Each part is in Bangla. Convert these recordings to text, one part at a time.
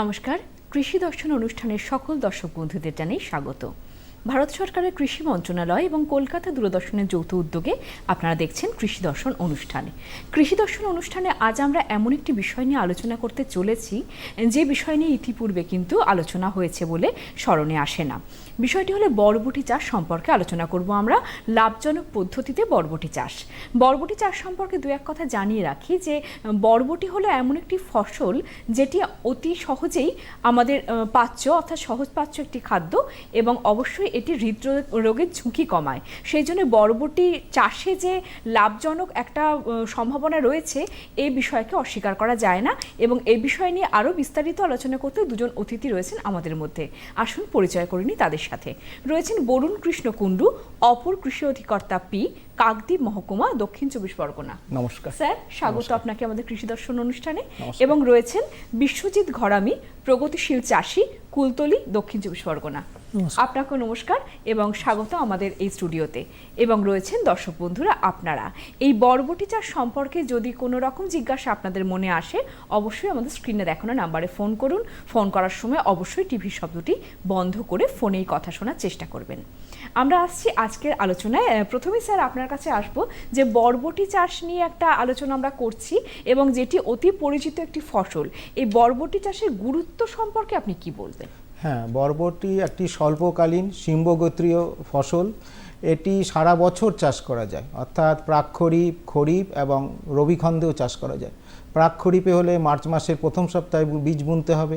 নমস্কার। কৃষি দর্শন অনুষ্ঠানের সকল দর্শক বন্ধুদের জানাই স্বাগত। ভারত সরকারের কৃষি মন্ত্রণালয় এবং কলকাতা দূরদর্শনের যৌথ উদ্যোগে আপনারা দেখছেন কৃষি দর্শন অনুষ্ঠানে। কৃষি দর্শন অনুষ্ঠানে আজ আমরা এমন একটি বিষয় নিয়ে আলোচনা করতে চলেছি, যে বিষয় নিয়ে ইতিপূর্বে কিন্তু আলোচনা হয়েছে বলে স্মরণে আসে না। বিষয়টি হলো বরবটি চাষ সম্পর্কে আলোচনা করব আমরা লাভজনক পদ্ধতিতে বরবটি চাষ। বরবটি চাষ সম্পর্কে দু এক কথা জানিয়ে রাখি যে, বরবটি হলো এমন একটি ফসল যেটি অতি সহজেই আমাদের পাচ্য অর্থাৎ সহজ পাচ্য একটি খাদ্য এবং অবশ্যই এটি হৃদরোগ, রোগের ঝুঁকি কমায়। সেই জন্য বরবটি চাষে যে লাভজনক একটা সম্ভাবনা রয়েছে এই বিষয়কে অস্বীকার করা যায় না এবং এই বিষয় নিয়ে আরও বিস্তারিত আলোচনা করতে দুজন অতিথি রয়েছেন আমাদের মধ্যে। আসুন পরিচয় করিনি তাদের সাথে। রয়েছেন বরুণ কৃষ্ণ কুণ্ডু অপর কৃষি অধিকর্তা পি কাকদ্বীপ মহকুমা দক্ষিণ চব্বিশ পরগনা। নমস্কার। স্যার স্বাগত আপনাকে আমাদের কৃষি দর্শন অনুষ্ঠানে এবং রয়েছেন বিশ্বজিৎ ঘরামি প্রগতিশীল চাষী কুলতলি দক্ষিণ চব্বিশ পরগনা। আপনাকে নমস্কার এবং স্বাগত আমাদের এই স্টুডিওতে। এবং রয়েছেন দর্শক বন্ধুরা আপনারা। এই বরবটি চাষ সম্পর্কে যদি কোনো রকম জিজ্ঞাসা আপনাদের মনে আসে অবশ্যই আমাদের স্ক্রিনে দেখানো নাম্বারে ফোন করুন। ফোন করার সময় অবশ্যই টিভির শব্দটি বন্ধ করে ফোনেই কথা শোনার চেষ্টা করবেন। আমরা আসছি আজকের আলোচনায়। প্রথমেই স্যার আপনার কাছে আসব যে বরবটি চাষ নিয়ে একটা আলোচনা আমরা করছি এবং যেটি অতি পরিচিত একটি ফসল। এই বরবটি চাষের গুরুত্ব সম্পর্কে আপনি কি বলবেন? হ্যাঁ বরবটি একটি স্বল্পকালীন সিম্বগোত্রীয় ফসল। এটি সারা বছর চাষ করা যায়। অর্থাৎ প্রাক খরিফ এবং রবি খন্দেও চাষ করা যায়। প্রাক খরিপে হলে মার্চ মাসের প্রথম সপ্তাহে বীজ বুনতে হবে।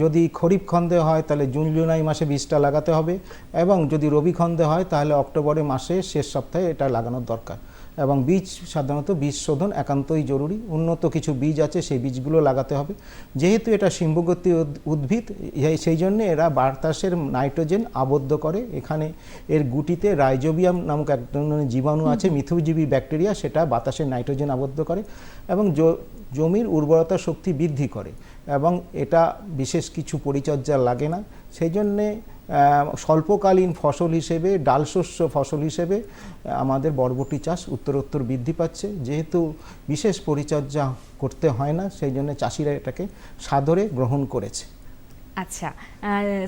যদি খরিফ খন্দে হয় তাহলে জুন জুলাই মাসে বীজটা লাগাতে হবে এবং যদি রবি খন্দে হয় তাহলে অক্টোবরে মাসে শেষ সপ্তাহে এটা লাগানোর দরকার। এবং বীজ সাধারণত বীজ শোধন একান্তই জরুরি। উন্নত কিছু বীজ আছে সেই বীজগুলো লাগাতে হবে। যেহেতু এটা সিম্বগতি উদ্ভিদ সেই জন্য এরা বাতাসের নাইট্রোজেন আবদ্ধ করে। এখানে এর গুটিতে রাইজোবিয়াম নামক এক ধরনের জীবাণু আছে মিথুজীবী ব্যাকটেরিয়া সেটা বাতাসের নাইট্রোজেন আবদ্ধ করে এবং জমির উর্বরতা শক্তি বৃদ্ধি করে। এবং এটা বিশেষ কিছু পরিচর্যা লাগে না। সেই জন্যে স্বল্পকালীন ফসল হিসেবে ডালশস্য ফসল হিসেবে আমাদের বরবটি চাষ উত্তরোত্তর বৃদ্ধি পাচ্ছে। যেহেতু বিশেষ পরিচর্যা করতে হয় না, সেই জন্য চাষিরা এটাকে সাদরে গ্রহণ করেছে। আচ্ছা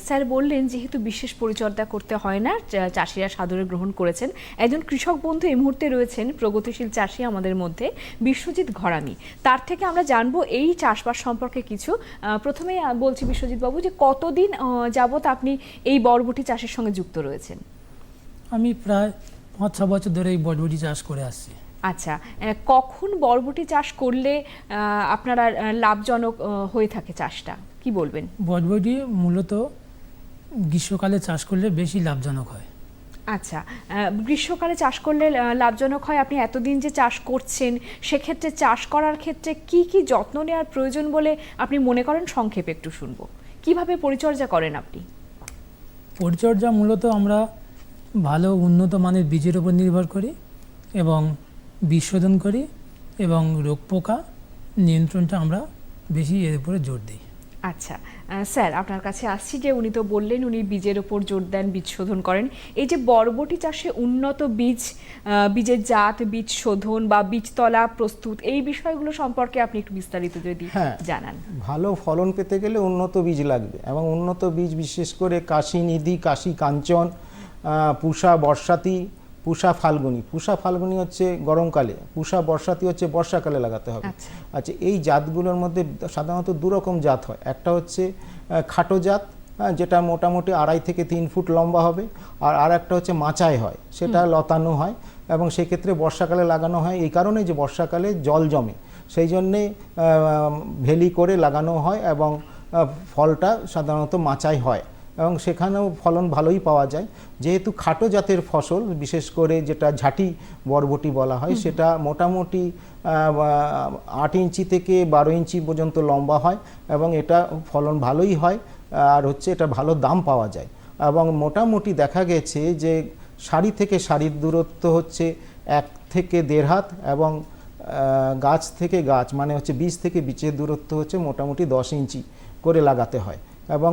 স্যার বললেন যেহেতু বিশেষ পরিচর্যা করতে হয় না চাষিরা সাদরে গ্রহণ করেছেন। একজন কৃষক বন্ধু এই মুহূর্তে রয়েছেন প্রগতিশীল চাষি আমাদের মধ্যে বিশ্বজিৎ ঘরামি। তার থেকে আমরা জানব এই চাষবাস সম্পর্কে কিছু। আহ, প্রথমেই বলছি বিশ্বজিৎ বাবু যে কতদিন যাবত আপনি এই বরবটি চাষের সঙ্গে যুক্ত রয়েছেন? আমি প্রায় পাঁচ ছ বছর ধরে এই বরবটি চাষ করে আসছি। আচ্ছা কখন বরবটি চাষ করলে আপনারা লাভজনক হয়ে থাকে চাষটা? কি বলবেন? বটবটি মূলত গ্রীষ্মকালে চাষ করলে বেশি লাভজনক হয়। আচ্ছা গ্রীষ্মকালে চাষ করলে লাভজনক হয়? আপনি এতদিন যে চাষ করছেন সেক্ষেত্রে চাষ করার ক্ষেত্রে কি কি যত্ন নেওয়ার প্রয়োজন বলে আপনি মনে করেন? সংক্ষেপে একটু শুনব। কীভাবে পরিচর্যা করেন আপনি? পরিচর্যা মূলত আমরা ভালো উন্নত মানের বীজের উপর নির্ভর করি এবং বীজ শোধন করি এবং রোগ পোকা নিয়ন্ত্রণটা আমরা বেশি এর উপরে জোর দিই। আচ্ছা স্যার আপনার কাছে আসছি যে উনি তো বললেন উনি বীজের ওপর জোর দেন বীজ শোধন করেন এই যে বরবটি চাষে উন্নত বীজ বীজের জাত বীজ শোধন বা বীজতলা প্রস্তুত এই বিষয়গুলো সম্পর্কে আপনি একটু বিস্তারিত যদি হ্যাঁ। জানান ভালো ফলন পেতে গেলে উন্নত বীজ লাগবে এবং উন্নত বীজ বিশেষ করে কাশি নিধি কাশি কাঞ্চন পুষা বর্ষাতি পুষা ফাল্গুনি। পুষা ফাল্গুনি হচ্ছে গরমকালে পুষা বর্ষাতি হচ্ছে বর্ষাকালে লাগাতে হবে। আচ্ছা। আচ্ছা এই জাতগুলোর মধ্যে সাধারণত দু রকম জাত হয়। একটা হচ্ছে খাটো জাত যেটা মোটামুটি আড়াই থেকে তিন ফুট লম্বা হবে আর আর একটা হচ্ছে মাচায় হয় সেটা লতানো হয় এবং সেক্ষেত্রে বর্ষাকালে লাগানো হয়। এই কারণে যে বর্ষাকালে জল জমে সেই জন্যে ভেলি করে লাগানো হয় এবং ফলটা সাধারণত মাচায় হয়। এবং সেখানেও ফলন ভালোই পাওয়া যায়। যেহেতু খাটো জাতের ফসল বিশেষ করে যেটা ঝাঁটি বরবটি বলা হয় সেটা মোটামুটি আট ইঞ্চি থেকে বারো ইঞ্চি পর্যন্ত লম্বা হয় এবং এটা ফলন ভালোই হয় আর হচ্ছে এটা ভালো দাম পাওয়া যায়। এবং মোটামুটি দেখা গেছে যে সারি থেকে সারির দূরত্ব হচ্ছে এক থেকে দেড় হাত এবং গাছ থেকে গাছ মানে হচ্ছে বীজ থেকে বীজের দূরত্ব হচ্ছে মোটামুটি দশ ইঞ্চি করে লাগাতে হয়। এবং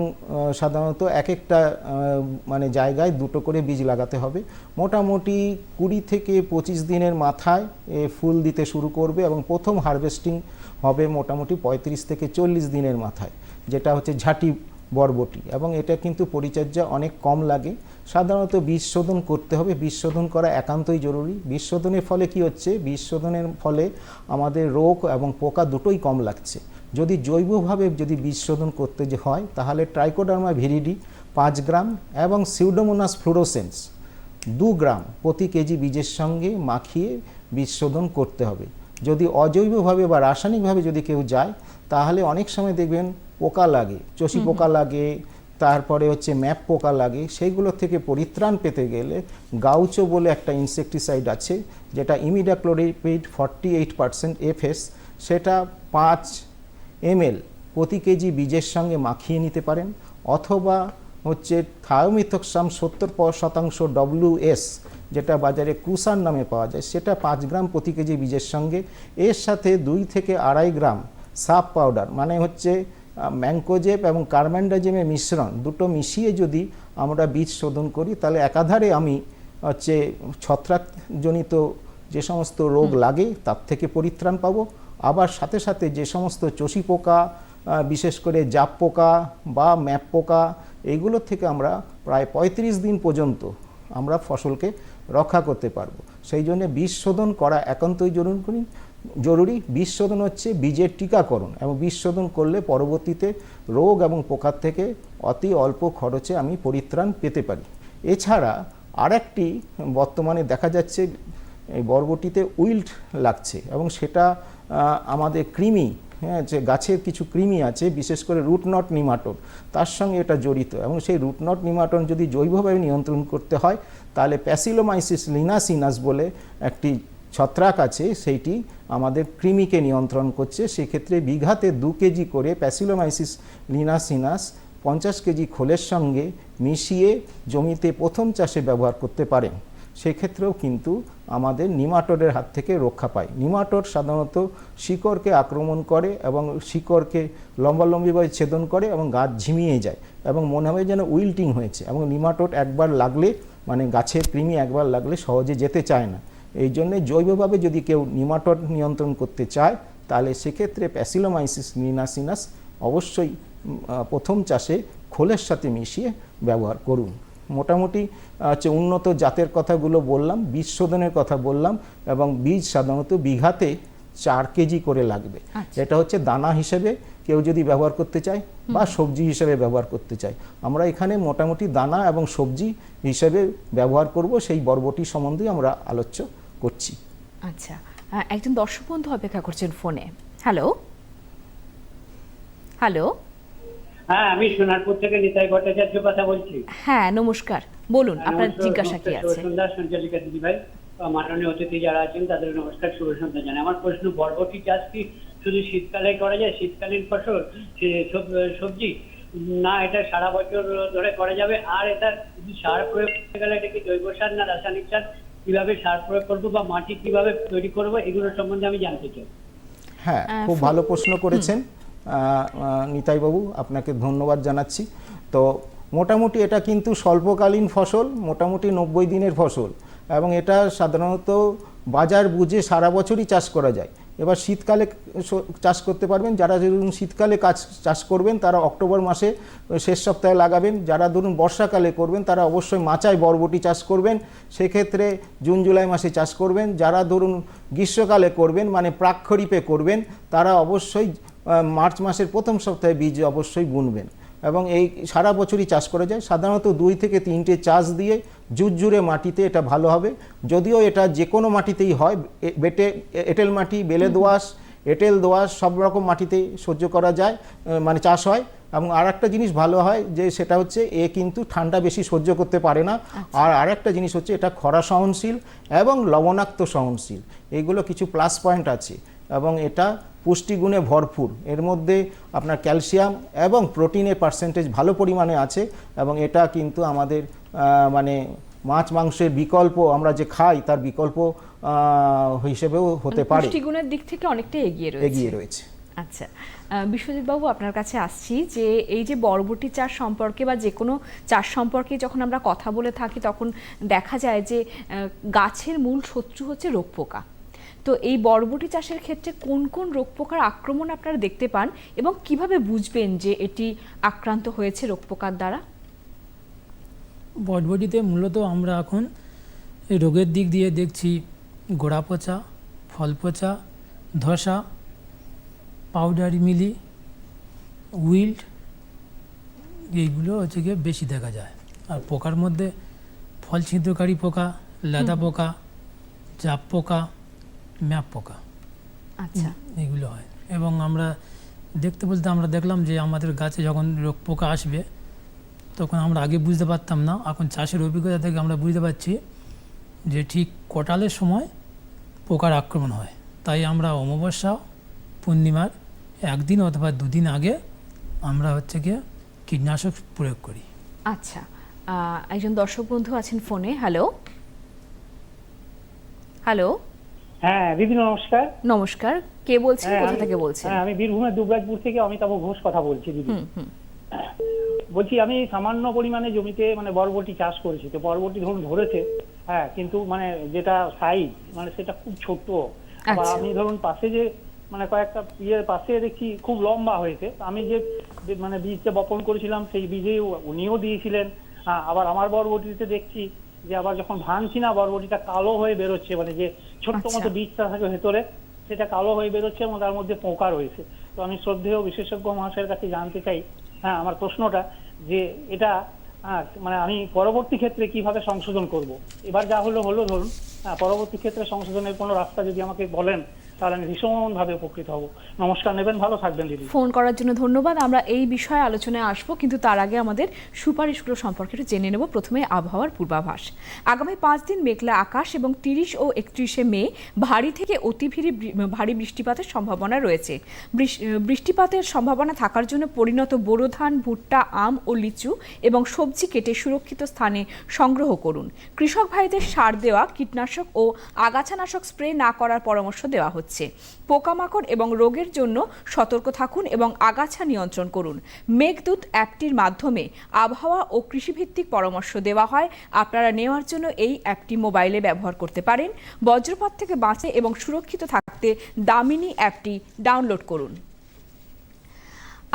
সাধারণত এক একটা মানে জায়গায় দুটো করে বীজ লাগাতে হবে। মোটামুটি কুড়ি থেকে পঁচিশ দিনের মাথায় এ ফুল দিতে শুরু করবে এবং প্রথম হারভেস্টিং হবে মোটামুটি পঁয়ত্রিশ থেকে চল্লিশ দিনের মাথায়, যেটা হচ্ছে ঝাঁটি বরবটি। এবং এটা কিন্তু পরিচর্যা অনেক কম লাগে। সাধারণত বীজ শোধন করতে হবে। বীজ শোধন করা একান্তই জরুরি। বীজ শোধনের ফলে কি হচ্ছে? বীজ শোধনের ফলে আমাদের রোগ এবং পোকা দুটোই কম লাগছে। যদি জৈবভাবে যদি বীজ শোধন করতে যে হয় তাহলে ট্রাইকোডার্মা ভিরিডি পাঁচ গ্রাম এবং সিউডোমোনাস ফ্লোরোসেন্স দু গ্রাম প্রতি কেজি বীজের সঙ্গে মাখিয়ে বীজ শোধন করতে হবে। যদি অজৈবভাবে বা রাসায়নিকভাবে যদি কেউ যায় তাহলে অনেক সময় দেখবেন পোকা লাগে চষি পোকা লাগে তারপরে হচ্ছে ম্যাপ পোকা লাগে সেইগুলো থেকে পরিত্রাণ পেতে গেলে গাউচো বলে একটা ইনসেকটিসাইড আছে যেটা imidacloprid forty eight percent F S সেটা পাঁচ এমএল প্রতি কেজি বীজের সঙ্গে মাখিয়ে নিতে পারেন অথবা হচ্ছে থায়োমিথক্সাম সত্তর শতাংশ ডব্লিউএস যেটা বাজারে ক্রুসার নামে পাওয়া যায় সেটা পাঁচ গ্রাম প্রতি কেজি বীজের সঙ্গে। এর সাথে দুই থেকে আড়াই গ্রাম সাপ পাউডার মানে হচ্ছে ম্যাঙ্কোজেপ এবং কার্মেন্ডাজেমের মিশ্রণ দুটো মিশিয়ে যদি আমরা বীজ শোধন করি তাহলে একাধারে আমি হচ্ছে ছত্রাকজনিত যে সমস্ত রোগ লাগে তার থেকে পরিত্রাণ পাবো। আবার সাথে সাথে যে সমস্ত চষি পোকা বিশেষ করে জাপ পোকা বা ম্যাপ পোকা এইগুলোর থেকে আমরা প্রায় পঁয়ত্রিশ দিন পর্যন্ত আমরা ফসলকে রক্ষা করতে পারব। সেই জন্য বীজ শোধন করা একান্তই জরুরি জরুরি। বীজ শোধন হচ্ছে বীজের টিকাকরণ এবং বীজ শোধন করলে পরবর্তীতে রোগ এবং পোকার থেকে অতি অল্প খরচে আমি পরিত্রাণ পেতে পারি। এছাড়া আরেকটি বর্তমানে দেখা যাচ্ছে বরবটিতে উইল্ট লাগছে এবং সেটা আমাদের কৃমি হ্যাঁ যে গাছের কিছু কৃমি আছে, বিশেষ করে রুটনট নিমাটোড, তার সঙ্গে এটা জড়িত। এবং সেই রুটনট নিমাটোড যদি জৈবভাবে নিয়ন্ত্রণ করতে হয়, তাহলে প্যাসিলোমাইসিস লিনাসিনাস বলে একটি ছত্রাক আছে, সেইটি আমাদের কৃমিকে নিয়ন্ত্রণ করছে। সেক্ষেত্রে বিঘাতে দু কেজি করে প্যাসিলোমাইসিস লিনাসিনাস পঞ্চাশ কেজি খোলের সঙ্গে মিশিয়ে জমিতে প্রথম চাষে ব্যবহার করতে পারেন। সেক্ষেত্রেও কিন্তু আমাদের নিমাটোডের হাত থেকে রক্ষা পায়। নিমাটোড সাধারণত শিকড়কে আক্রমণ করে এবং শিকড়কে লম্বালম্বিভাবে ছেদন করে এবং গাছ ঝিমিয়ে যায় এবং মনে হবে যেন উইল্টিং হয়েছে এবং নিমাটোড একবার লাগলে মানে গাছের কৃমি একবার লাগলে সহজে যেতে চায় না। এই জন্যে জৈবভাবে যদি কেউ নিমাটোড নিয়ন্ত্রণ করতে চায়, তাহলে সেক্ষেত্রে প্যাসিলোমাইসিস নিনাসিনাস অবশ্যই প্রথম চাষে খোলের সাথে মিশিয়ে ব্যবহার করুন। মোটামুটি হচ্ছে উন্নত জাতের কথাগুলো বললাম বীজ শোধনের কথা বললাম এবং বীজ সাধারণত বিঘাতে চার কেজি করে লাগবে। আচ্ছা। এটা হচ্ছে দানা হিসেবে কেউ যদি ব্যবহার করতে চায় বা সবজি হিসেবে ব্যবহার করতে চায়। আমরা এখানে মোটামুটি দানা এবং সবজি হিসেবে ব্যবহার করব সেই বরবটি সম্বন্ধে আমরা আলোচ্য করছি। আচ্ছা একজন দর্শক বন্ধু অপেক্ষা করছেন ফোনে। হ্যালো? হ্যালো? হ্যাঁ আমি সোনারপুর থেকে নিতাই ভট্টাচার্য কথা বলছি। হ্যাঁ নমস্কার। বলুন আপনার জিজ্ঞাসা কি আছে? সন্ধ্যা সঞ্চালিকা দিদি ভাই মাননীয় অতিথি যারা আছেন তাদের নমস্কার শুভ সন্ধ্যা জানাই। আমার প্রশ্ন বরবটি চাষ কি শুধু শীতকালে করা যায় শীতকালীন ফসল সবজি? না এটা সারা বছর ধরে করা যাবে আর এটা যদি সার প্রয়োগ করতে গেলে এটা কি জৈব সার না রাসায়নিক সার? কীভাবে সার প্রয়োগ করব বা মাটি কীভাবে তৈরি করব এগুলো সম্বন্ধে আমি জানতে চাই। হ্যাঁ খুব ভালো প্রশ্ন করেছেন। নিতাইবাবু, আপনাকে ধন্যবাদ জানাচ্ছি। তো মোটামুটি এটা কিন্তু স্বল্পকালীন ফসল, মোটামুটি নব্বই দিনের ফসল এবং এটা সাধারণত বাজার বুঝে সারা বছরই চাষ করা যায়। এবার শীতকালে চাষ করতে পারবেন, যারা ধরুন শীতকালে কাজ, চাষ করবেন, তারা অক্টোবর মাসে শেষ সপ্তাহে লাগাবেন, যারা ধরুন বর্ষাকালে করবেন, তারা অবশ্যই মাচায় বরবটি চাষ করবেন, সেক্ষেত্রে জুন, জুলাই মাসে চাষ করবেন, যারা ধরুন গ্রীষ্মকালে করবেন মানে প্রাক খরিপে করবেন, তারা অবশ্যই মার্চ মাসের প্রথম সপ্তাহে বীজ অবশ্যই বুনবেন এবং এই সারা বছরই চাষ করা যায়। সাধারণত দুই থেকে তিনটে চাষ দিয়ে জুজুরে মাটিতে এটা ভালো হবে। যদিও এটা যে কোনো মাটিতেই হয় বেটে এঁটেল মাটি বেলে দোআঁশ এঁটেল দোআঁশ সব রকম মাটিতেই সহ্য করা যায় মানে চাষ হয়। এবং আর একটা জিনিস ভালো হয় যে সেটা হচ্ছে এ কিন্তু ঠান্ডা বেশি সহ্য করতে পারে না। আর আরেকটা জিনিস হচ্ছে এটা খরা সহনশীল এবং লবণাক্ত সহনশীল। এইগুলো কিছু প্লাস পয়েন্ট আছে। এবং এটা পুষ্টিগুণে ভরপুর। এর মধ্যে আপনার ক্যালসিয়াম এবং প্রোটিনের পার্সেন্টেজ ভালো পরিমাণে আছে এবং এটা কিন্তু আমাদের মানে মাছ মাংসের বিকল্প আমরা যে খাই তার বিকল্প হিসেবেও হতে পারে। পুষ্টিগুণের দিক থেকে অনেকটাই এগিয়ে রয়েছে। এগিয়ে রয়েছে। আচ্ছা বিশ্বজিৎ বাবু আপনার কাছে আসছি যে এই যে বরবটি চাষ সম্পর্কে বা যে কোনো চাষ সম্পর্কে যখন আমরা কথা বলে থাকি তখন দেখা যায় যে গাছের মূল শত্রু হচ্ছে রোগ পোকা তো এই বরবটি চাষের ক্ষেত্রে কোন কোন রোগ পোকার আক্রমণ আপনারা দেখতে পান এবং কীভাবে বুঝবেন যে এটি আক্রান্ত হয়েছে রোগ পোকার দ্বারা? বটবটিতে মূলত আমরা এখন রোগের দিক দিয়ে দেখছি গোড়া পচা ফল পচা ধসা পাউডার মিলি উইল্ড এইগুলো হচ্ছে গিয়ে বেশি দেখা যায়। আর পোকার মধ্যে ফল ছিদ্রকারী পোকা লেদা পোকা চাপ পোকা ম্যাপ পোকা। আচ্ছা। এগুলো হয়। এবং আমরা দেখতে বলতে আমরা দেখলাম যে আমাদের গাছে যখন রোগ পোকা আসবে তখন আমরা আগে বুঝতে পারতাম না এখন চাষের অভিজ্ঞতা থেকে আমরা বুঝতে পারছি যে ঠিক কটালের সময় পোকার আক্রমণ হয়। তাই আমরা অমাবস্যা পূর্ণিমার একদিন অথবা দুদিন আগে আমরা হচ্ছে গিয়ে কীটনাশক প্রয়োগ করি। আচ্ছা। একজন দর্শক বন্ধু আছেন ফোনে। হ্যালো? হ্যালো? হ্যাঁ দিদি নমস্কার। নমস্কার। কে বলছেন? হ্যাঁ, কোথা থেকে বলছেন? হ্যাঁ আমি বীরভূমের দুবরাজপুর থেকে অমিতাভ ঘোষ কথা বলছি দিদি। বলছি আমি সামান্য পরিমাণে জমিতে মানে বরবটি চাষ করেছি। তো বরবটি ধরুন ধরেছে হ্যাঁ কিন্তু মানে যেটা সাইজ মানে সেটা খুব ছোট। আবার আচ্ছা। আমি ধরুন পাশে যে মানে কয়েকটা ইয়ের পাশে দেখছি খুব লম্বা হয়েছে। আমি যে মানে বীজটা বপন করেছিলাম সেই বীজেই উনিও দিয়েছিলেন। হ্যাঁ, আবার আমার বরবটিতে দেখছি যে আবার যখন ভাঙছি না বরবটিটা কালো হয়ে বেরোচ্ছে মানে যে ছোট্ট আচ্ছা। মতো বীজটা থাকে ভেতরে সেটা কালো হয়ে বেরোচ্ছে এবং তার মধ্যে পোকা রয়েছে তো আমি শ্রদ্ধেয় বিশেষজ্ঞ মহাশয়ের কাছে জানতে চাই হ্যাঁ আমার প্রশ্নটা যে এটা মানে আমি পরবর্তী ক্ষেত্রে কীভাবে সংশোধন করব এবার যা হলো হলো ধরুন হ্যাঁ, পরবর্তী ক্ষেত্রে সংশোধনের কোনো রাস্তা যদি আমাকে বলেন তাহলে আমি ভীষণভাবে উপকৃত হব। নমস্কার, নেবেন, ভালো থাকবেন, দিদি। ফোন করার জন্য ধন্যবাদ। আমরা এই বিষয়ে আলোচনায় আসব, কিন্তু তার আগে আমাদের সুপারিশগুলো সম্পর্কে একটু জেনে নেব প্রথমে আবহাওয়ার পূর্বাভাস। আগামী পাঁচ দিন মেঘলা আকাশ এবং তিরিশ ও একত্রিশে মে ভারী থেকে অতি বৃ- ভারী বৃষ্টিপাতের সম্ভাবনা রয়েছে। বৃষ্টিপাতের সম্ভাবনা থাকার জন্য পরিণত বোরো ধান ভুট্টা, আম ও লিচু এবং সবজি কেটে সুরক্ষিত স্থানে সংগ্রহ করুন। কৃষক ভাইদের সার দেওয়া কীটনাশক ও আগাছানাশক স্প্রে না করার পরামর্শ দেওয়া হচ্ছে। পোকামাকড় এবং রোগের জন্য সতর্ক থাকুন এবং আগাছা নিয়ন্ত্রণ করুন। মেঘদূত অ্যাপটির মাধ্যমে আবহাওয়া ও কৃষিভিত্তিক পরামর্শ দেওয়া হয়। আপনারা নেওয়ার জন্য এই অ্যাপটি মোবাইলে ব্যবহার করতে পারেন। বজ্রপাত থেকে বাঁচে এবং সুরক্ষিত থাকতে দামিনী অ্যাপটি ডাউনলোড করুন।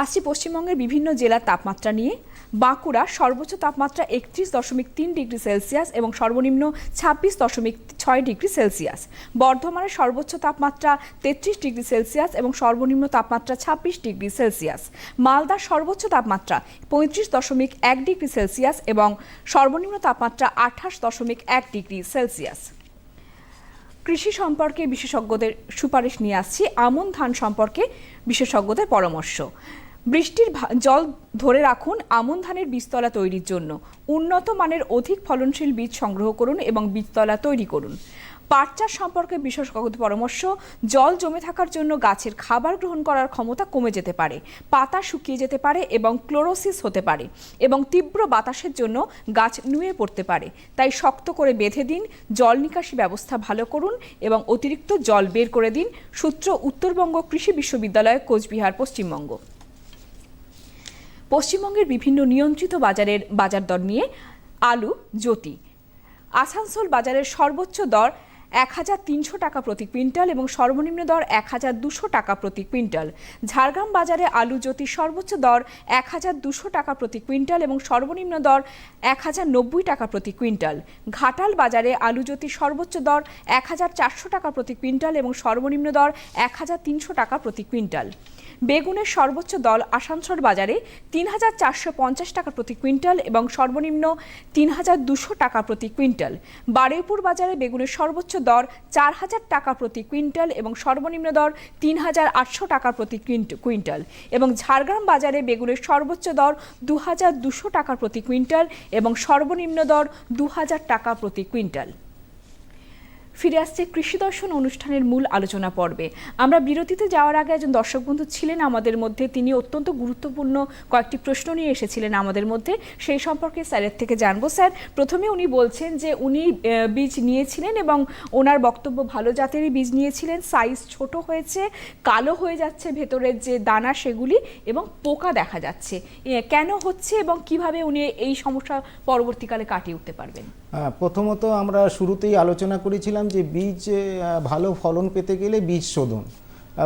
আসছি পশ্চিমবঙ্গের বিভিন্ন জেলার তাপমাত্রা নিয়ে। বাঁকুড়া সর্বোচ্চ তাপমাত্রা একত্রিশ দশমিক তিন ডিগ্রি সেলসিয়াস এবং সর্বনিম্ন ছাব্বিশ দশমিক ছয় ডিগ্রি সেলসিয়াস। বর্ধমানের সর্বোচ্চ তাপমাত্রা তেত্রিশ ডিগ্রি সেলসিয়াস এবং সর্বনিম্ন তাপমাত্রা ছাব্বিশ ডিগ্রি সেলসিয়াস। মালদার সর্বোচ্চ তাপমাত্রা পঁয়ত্রিশ দশমিক এক ডিগ্রি সেলসিয়াস এবং সর্বনিম্ন তাপমাত্রা আঠাশ দশমিক এক ডিগ্রি সেলসিয়াস। কৃষি সম্পর্কে বিশেষজ্ঞদের সুপারিশ নিয়ে আসছি। আমন ধান সম্পর্কে বিশেষজ্ঞদের পরামর্শ। বৃষ্টির জল ধরে রাখুন আমন ধানের বীজতলা তৈরির জন্য। উন্নত মানের অধিক ফলনশীল বীজ সংগ্রহ করুন এবং বীজতলা তৈরি করুন। পাট চাষ সম্পর্কে বিশেষজ্ঞদের পরামর্শ, জল জমে থাকার জন্য গাছের খাবার গ্রহণ করার ক্ষমতা কমে যেতে পারে, পাতা শুকিয়ে যেতে পারে এবং ক্লোরোসিস হতে পারে এবং তীব্র বাতাসের জন্য গাছ নুয়ে পড়তে পারে। তাই শক্ত করে বেঁধে দিন, জল নিকাশি ব্যবস্থা ভালো করুন এবং অতিরিক্ত জল বের করে দিন, সূত্র উত্তরবঙ্গ কৃষি বিশ্ববিদ্যালয়, কোচবিহার, পশ্চিমবঙ্গ। পশ্চিমবঙ্গের বিভিন্ন নিয়ন্ত্রিত বাজারের বাজার দর নিয়ে আলু, জ্যোতি। আসানসোল বাজারের সর্বোচ্চ দর এক হাজার তিনশো টাকা প্রতি কুইন্টাল এবং সর্বনিম্ন দর এক হাজার দুশো টাকা প্রতি কুইন্টাল। ঝাড়গ্রাম বাজারে আলু জ্যোতির সর্বোচ্চ দর এক হাজার দুশো টাকা প্রতি কুইন্টাল এবং সর্বনিম্ন দর এক হাজার নব্বই টাকা প্রতি কুইন্টাল। ঘাটাল বাজারে আলু জ্যোতির সর্বোচ্চ দর এক হাজার চারশো টাকা প্রতি কুইন্টাল এবং সর্বনিম্ন দর এক হাজার তিনশো টাকা প্রতি কুইন্টাল। বেগুনের সর্বোচ্চ দল আসানসোল বাজারে তিন হাজার চারশো পঞ্চাশ টাকা প্রতি কুইন্টাল এবং সর্বনিম্ন তিন হাজার দুশো টাকা প্রতি কুইন্টাল। বারুইপুর বাজারে বেগুনের সর্বোচ্চ দর চার হাজার টাকা প্রতি কুইন্টাল এবং সর্বনিম্ন দর তিন হাজার আটশো টাকা প্রতি কুইন্টাল এবং ঝাড়গ্রাম বাজারে বেগুনের সর্বোচ্চ দর দু হাজার দুশো টাকা প্রতি কুইন্টাল এবং সর্বনিম্ন দর দু হাজার টাকা প্রতি কুইন্টাল। ফিরে আসছে কৃষি দর্শন অনুষ্ঠানের মূল আলোচনা পর্বে। আমরা বিরতিতে যাওয়ার আগে একজন দর্শক বন্ধু ছিলেন আমাদের মধ্যে, তিনি অত্যন্ত গুরুত্বপূর্ণ কয়েকটি প্রশ্ন নিয়ে এসেছিলেন আমাদের মধ্যে। সেই সম্পর্কে স্যারের থেকে জানব। স্যার, প্রথমে উনি বলছেন যে উনি বীজ নিয়েছিলেন এবং ওনার বক্তব্য ভালো জাতেরই বীজ নিয়েছিলেন। সাইজ ছোট হয়েছে, কালো হয়ে যাচ্ছে, ভেতরের যে দানা সেগুলি এবং পোকা দেখা যাচ্ছে। কেন হচ্ছে এবং কীভাবে উনি এই সমস্যা পরবর্তীকালে কাটিয়ে উঠতে পারবেন? প্রথমত আমরা শুরুতেই আলোচনা করেছিলাম বলেছিলাম যে বীজ ভালো ফলন পেতে গেলে বীজ শোধন।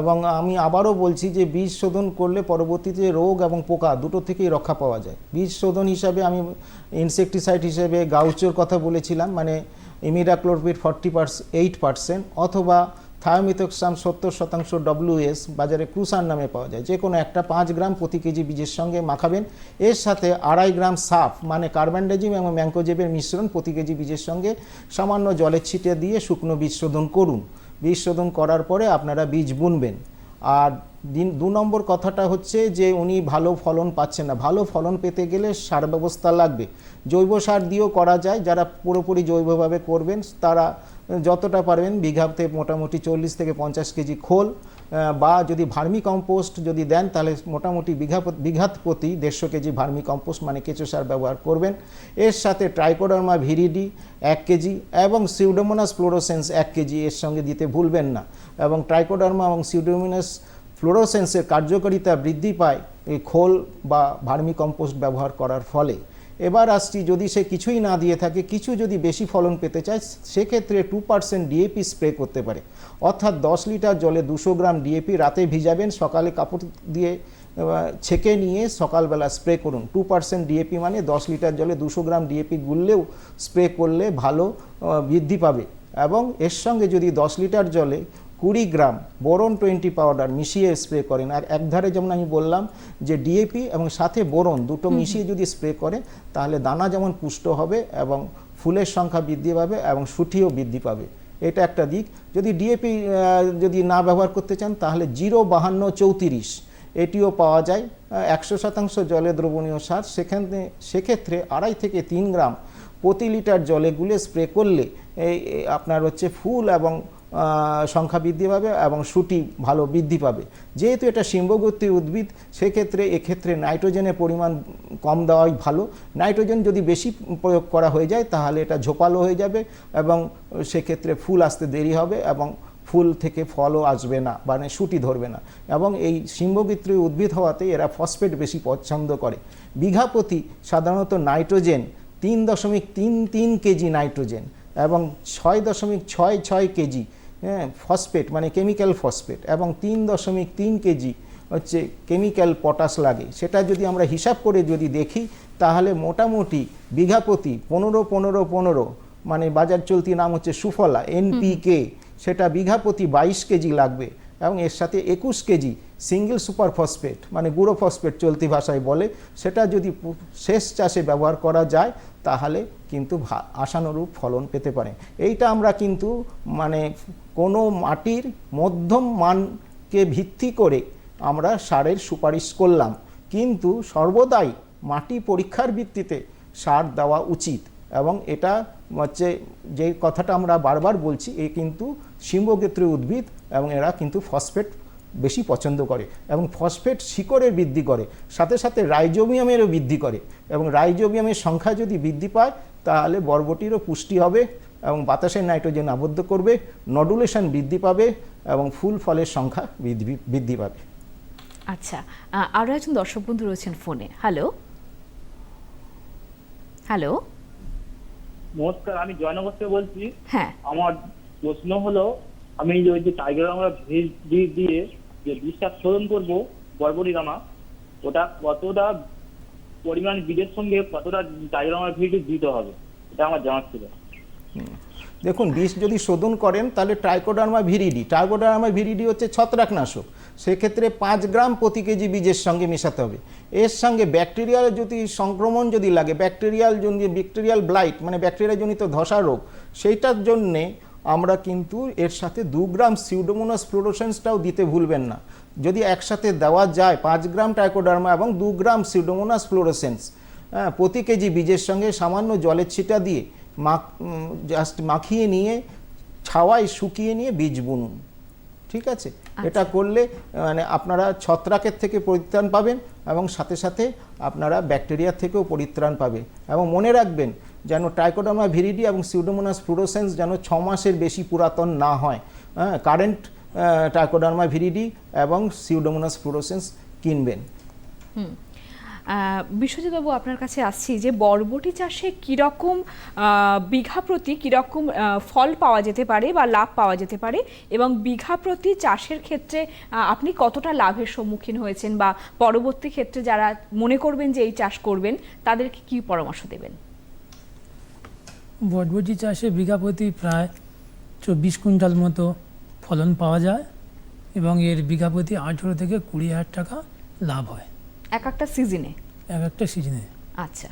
এবং আমি আবারও বলছি যে বীজ শোধন করলে পরবর্তীতে রোগ এবং পোকা দুটো থেকেই রক্ষা পাওয়া যায়। বীজ শোধন হিসাবে আমি ইনসেকটিসাইড হিসেবে গাউচোর কথা বলেছিলাম মানে ইমিডাক্লোরপিড ফর্টি পার্স এইট পার্সেন্ট অথবা থায়োমিথক্সাম সত্তর শতাংশ ডব্লিউএস বাজারে ক্রুসার নামে পাওয়া যায়। যে কোনো একটা পাঁচ গ্রাম প্রতি কেজি বীজের সঙ্গে মাখাবেন। এর সাথে আড়াই গ্রাম সাফ মানে কার্বানডাজিম এবং ম্যাঙ্কোজেবের মিশ্রণ প্রতি কেজি বীজের সঙ্গে সামান্য জলের ছিটে দিয়ে শুকনো বীজ শোধন করুন। বীজ শোধন করার পরে আপনারা বীজ বুনবেন। আর দিন দু নম্বর কথাটা হচ্ছে যে উনি ভালো ফলন পাচ্ছেন না। ভালো ফলন পেতে গেলে সার ব্যবস্থা লাগবে। জৈব সার দিয়েও করা যায়। যারা পুরোপুরি জৈবভাবে করবেন, তারা যতটা পারবেন বিঘাতে মোটামুটি চল্লিশ থেকে পঞ্চাশ কেজি খোল বা যদি ভার্মি কম্পোস্ট যদি দেন, তাহলে মোটামুটি বিঘা বিঘাত প্রতি দেড়শো কেজি ভার্মি কম্পোস্ট মানে কেঁচো সার ব্যবহার করবেন। এর সাথে ট্রাইকোডার্মা ভিরিডি এক কেজি এবং সিউডোমোনাস ফ্লোরোসেন্স এক কেজি, এর সঙ্গে দিতে ভুলবেন না। এবং ট্রাইকোডার্মা এবং সিউডোমোনাস ফ্লোরোসেন্সের কার্যকারিতা বৃদ্ধি পায় এই খোল বা ভার্মি কম্পোস্ট ব্যবহার করার ফলে। এবার আসছি যদি সে কিছুই না দিয়ে থাকে, কিছু যদি বেশি ফলন পেতে চায়, সেক্ষেত্রে টু পার্সেন্ট ডিএপি স্প্রে করতে পারে। অর্থাৎ দশ লিটার জলে দুশো গ্রাম ডিএপি রাতে ভিজাবেন, সকালে কাপড় দিয়ে ছেঁকে নিয়ে সকালবেলা স্প্রে করুন। টু পার্সেন্ট ডিএপি মানে দশ লিটার জলে দুশো গ্রাম ডিএপি গুললেও স্প্রে করলে ভালো বৃদ্ধি পাবে। এবং এর সঙ্গে যদি দশ লিটার জলে কুড়ি গ্রাম বোরন টোয়েন্টি পাউডার মিশিয়ে স্প্রে করেন। আর একধারে যেমন আমি বললাম যে ডিএপি এবং সাথে বোরন দুটো মিশিয়ে যদি স্প্রে করে তাহলে দানা যেমন পুষ্ট হবে এবং ফুলের সংখ্যা বৃদ্ধি পাবে এবং সুঠিও বৃদ্ধি পাবে। এটা একটা দিক। যদি ডিএপি যদি না ব্যবহার করতে চান তাহলে জিরো বাহান্ন চৌত্রিশ এটিও পাওয়া যায়। একশো শতাংশ জলে দ্রবণীয় সার। সেখানে সেক্ষেত্রে আড়াই থেকে তিন গ্রাম প্রতি লিটার জলে গুলে স্প্রে করলে আপনার হচ্ছে ফুল এবং সংখ্যা বৃদ্ধি পাবে এবং সুটি ভালো বৃদ্ধি পাবে। যেহেতু এটা সিম্বগতি উদ্ভিদ, সেক্ষেত্রে, এক্ষেত্রে নাইট্রোজেনের পরিমাণ কম দেওয়াই ভালো। নাইট্রোজেন যদি বেশি প্রয়োগ করা হয়ে যায়, তাহলে এটা ঝোপালো হয়ে যাবে এবং সেক্ষেত্রে ফুল আসতে দেরি হবে এবং ফুল থেকে ফলও আসবে না মানে সুটি ধরবে না। এবং এই সিম্বগিত্রী উদ্ভিদ হওয়াতে এরা ফসফেট বেশি পছন্দ করে। বিঘা প্রতি সাধারণত নাইট্রোজেন তিন দশমিক তিন তিন কেজি নাইট্রোজেন এবং ছয় দশমিক ছয় ছয় কেজি হ্যাঁ ফসফেট মানে কেমিক্যাল ফসফেট এবং তিন দশমিক তিন কেজি হচ্ছে কেমিক্যাল পটাশ লাগে। সেটা যদি আমরা হিসাব করে যদি দেখি তাহলে মোটামুটি বিঘাপতি প্রতি পনেরো পনেরো পনেরো মানে বাজার চলতি নাম হচ্ছে সুফলা এনপিকে সেটা বিঘাপতি প্রতি বাইশ কেজি লাগবে। এবং এর সাথে একুশ কেজি সিঙ্গেল সুপার ফসফেট মানে গুঁড়ো ফসফেট চলতি ভাষায় বলে, সেটা যদি শেষ চাষে ব্যবহার করা যায়, তাহলে কিন্তু আশানুরূপ ফলন পেতে পারে। এইটা আমরা কিন্তু মানে কোনো মাটির মধ্যম মানকে ভিত্তি করে আমরা সারের সুপারিশ করলাম। কিন্তু সর্বদাই মাটি পরীক্ষার ভিত্তিতে সার দেওয়া উচিত এবং এটা হচ্ছে যে কথাটা আমরা বারবার বলছি, এ কিন্তু সিম্বক্ষেত্রে উদ্ভিদ এবং এরা কিন্তু ফসফেট বেশি পছন্দ করে এবং ফসফেট শিকড়ের বৃদ্ধি করে, সাথে সাথে রাইজোবিয়ামেরও বৃদ্ধি করে এবং রাইজোবিয়ামের সংখ্যা যদি বৃদ্ধি পায়, তাহলে বরবটিরও পুষ্টি হবে এবং বাতাসের নাইট্রোজেন আবদ্ধ করবে, নডুলেশন বৃদ্ধি পাবে এবং ফুল ফলের সংখ্যা বৃদ্ধি বৃদ্ধি পাবে। আচ্ছা আরও একজন দর্শক বন্ধু রয়েছেন ফোনে। হ্যালো? হ্যালো? নমস্কার আমি জয়নগর থেকে বলছি। হ্যাঁ। আমার প্রশ্ন হলো আমি যে ওই যে টাইগার আমরা ভিজ দিয়ে যে বীজটা শোধন করব বরবরি গামা ওটা কতটা পরিমাণ বীজের সঙ্গে কতটা টাইগার আমরা ভিজ দিতে হবে এটা আমার জানার ছিল। দেখুন বিষ যদি শোধন করেন তাহলে ট্রাইকোডার্মা ভিরিডি ট্রাইকোডার্মা ভিরিডি হচ্ছে ছত্রাকনাশক। সেক্ষেত্রে পাঁচ গ্রাম প্রতি কেজি বীজের সঙ্গে মেশাতে হবে। এর সঙ্গে ব্যাকটেরিয়াল যদি সংক্রমণ যদি লাগে, ব্যাকটেরিয়াল ব্যাকটেরিয়াল ব্লাইট মানে ব্যাকটেরিয়াজনিত ধসা রোগ, সেইটার জন্যে আমরা কিন্তু এর সাথে দু গ্রাম সিউডোমোনাস ফ্লোরোসেন্সটাও দিতে ভুলবেন না। যদি একসাথে দেওয়া যায় পাঁচ গ্রাম ট্রাইকোডার্মা এবং দু গ্রাম সিউডোমোনাস ফ্লোরোসেন্স হ্যাঁ প্রতি কেজি বীজের সঙ্গে সামান্য জলের ছিটা দিয়ে মাখ জাস্ট মাখিয়ে নিয়ে, ছাওয়ায় শুকিয়ে নিয়ে বীজ বুনুন। ঠিক আছে? এটা করলে মানে আপনারা ছত্রাকের থেকে পরিত্রাণ পাবেন এবং সাথে সাথে আপনারা ব্যাকটেরিয়া থেকেও পরিত্রাণ পাবে এবং মনে রাখবেন যেন ট্রাইকোডামা ভিরিডি এবং সিউডোমোনাস ফ্লুরোসেন্স যেন ছ মাসের বেশি পুরাতন না হয়। হ্যাঁ কারেন্ট ট্রাইকোডার্মা ভিরিডি এবং সিউডোমোনাস ফ্লুরোসেন্স কিনবেন। আহ, বিশ্বজিৎবাবু আপনার কাছে আসছি যে বরবটি চাষে কীরকম বিঘা প্রতি কীরকম ফল পাওয়া যেতে পারে বা লাভ পাওয়া যেতে পারে এবং বিঘা প্রতি চাষের ক্ষেত্রে আপনি কতটা লাভের সম্মুখীন হয়েছেন বা পরবর্তী ক্ষেত্রে যারা মনে করবেন যে এই চাষ করবেন, তাদেরকে কি পরামর্শ দেবেন? বটবটি চাষে বিঘা প্রতি প্রায় চব্বিশ কুইন্টাল মতো ফলন পাওয়া যায় এবং এর বিঘা প্রতি আঠেরো থেকে কুড়ি হাজার টাকা লাভ হয়। এক একটা সিজনে এক একটা সিজনে আচ্ছা।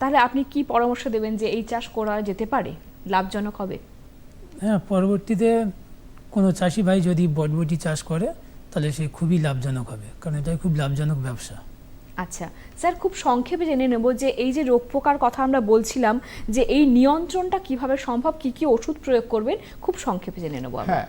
তাহলে আপনি কি পরামর্শ দেবেন যে এই চাষ করা যেতে পারে? লাভজনক হবে? হ্যাঁ পরবর্তীতে কোনো চাষি ভাই যদি বটবটি চাষ করে তাহলে সে খুবই লাভজনক হবে কারণ এটাই খুব লাভজনক ব্যবসা। আচ্ছা। স্যার খুব সংক্ষেপে জেনে নেব যে এই যে রোগ পোকার কথা আমরা বলছিলাম যে এই নিয়ন্ত্রণটা কীভাবে সম্ভব কি কি ওষুধ প্রয়োগ করবেন খুব সংক্ষেপে জেনে নেব। হ্যাঁ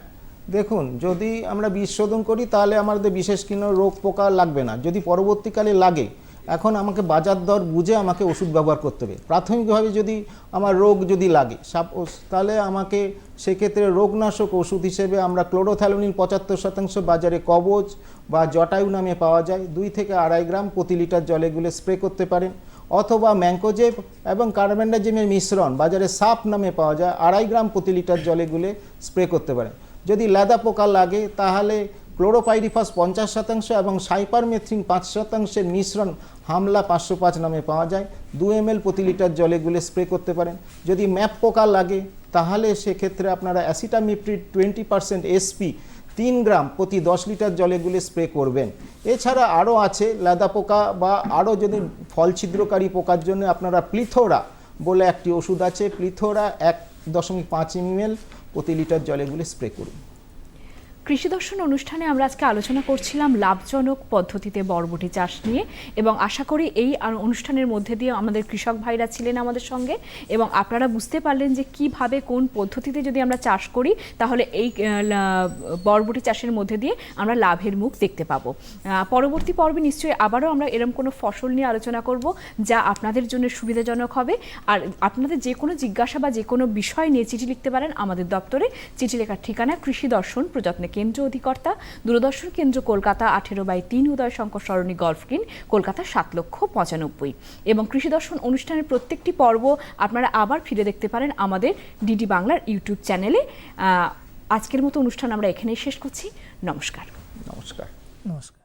দেখুন, যদি আমরা বীজ শোধন করি, তাহলে আমাদের বিশেষ কোনো রোগ পোকা লাগবে না। যদি পরবর্তীকালে লাগে, এখন আমাকে বাজার দর বুঝে আমাকে ওষুধ ব্যবহার করতে হবে। প্রাথমিকভাবে যদি আমার রোগ যদি লাগে সাপ তাহলে আমাকে সেক্ষেত্রে রোগনাশক ওষুধ হিসেবে আমরা ক্লোরোথ্যালোনিল পঁচাত্তর শতাংশ বাজারে কবচ বা জটায়ু নামে পাওয়া যায়। দুই থেকে আড়াই গ্রাম প্রতি লিটার জলে গুলে স্প্রে করতে পারেন। অথবা ম্যাঙ্কোজেব এবং কার্বেন্ডাজিমের মিশ্রণ বাজারে সাপ নামে পাওয়া যায়। আড়াই গ্রাম প্রতি লিটার জলে গুলে স্প্রে করতে পারেন। যদি লেদা পোকা লাগে, তাহলে ক্লোরোপাইরিফাস পঞ্চাশ শতাংশ এবং সাইপারমেথ্রিন পাঁচ শতাংশের মিশ্রণ হামলা পাঁচশো পাঁচ নামে পাওয়া যায়। দু এম প্রতি লিটার জলে গুলে স্প্রে করতে পারেন। যদি ম্যাপ পোকা লাগে, তাহলে সেক্ষেত্রে আপনারা অ্যাসিটামিপ্রিড টোয়েন্টি পার্সেন্ট এসপি তিন গ্রাম প্রতি দশ লিটার জলে গুলে স্প্রে করবেন। এছাড়া আরও আছে লেদা পোকা বা আরও যদি ফল ছিদ্রকারী পোকার জন্য আপনারা প্লিথোরা বলে একটি ওষুধ আছে। প্লিথোরা এক দশমিক পাঁচ এমএল প্রতি লিটার জলে গুলো স্প্রে করুন। কৃষি দর্শন অনুষ্ঠানে আমরা আজকে আলোচনা করছিলাম লাভজনক পদ্ধতিতে বরবটি চাষ নিয়ে এবং আশা করি এই অনুষ্ঠানের মধ্যে দিয়ে আমাদের কৃষক ভাইরা ছিলেন আমাদের সঙ্গে এবং আপনারা বুঝতে পারলেন যে কীভাবে কোন পদ্ধতিতে যদি আমরা চাষ করি, তাহলে এই বরবটি চাষের মধ্যে দিয়ে আমরা লাভের মুখ দেখতে পাবো। পরবর্তী পর্বে নিশ্চয়ই আবারও আমরা এরকম কোনো ফসল নিয়ে আলোচনা করব যা আপনাদের জন্য সুবিধাজনক হবে। আর আপনাদের যে কোনো জিজ্ঞাসা বা যে কোনো বিষয় নিয়ে চিঠি লিখতে পারেন আমাদের দপ্তরে। চিঠি লেখার ঠিকানা কৃষি দর্শন প্রযত্ন কেন্দ্র অধিকর্তা দূরদর্শন কেন্দ্র কলকাতা আঠেরো বাই তিন উদয় শঙ্কর সরণী গল্ফ গ্রিন কলকাতা সাত লক্ষ পঁচানব্বই। এবং কৃষি দর্শন অনুষ্ঠানের প্রত্যেকটি পর্ব আপনারা আবার ফিরে দেখতে পারেন আমাদের ডিডি বাংলার ইউটিউব চ্যানেলে। আজকের মতো অনুষ্ঠান আমরা এখানেই শেষ করছি। নমস্কার। নমস্কার। নমস্কার।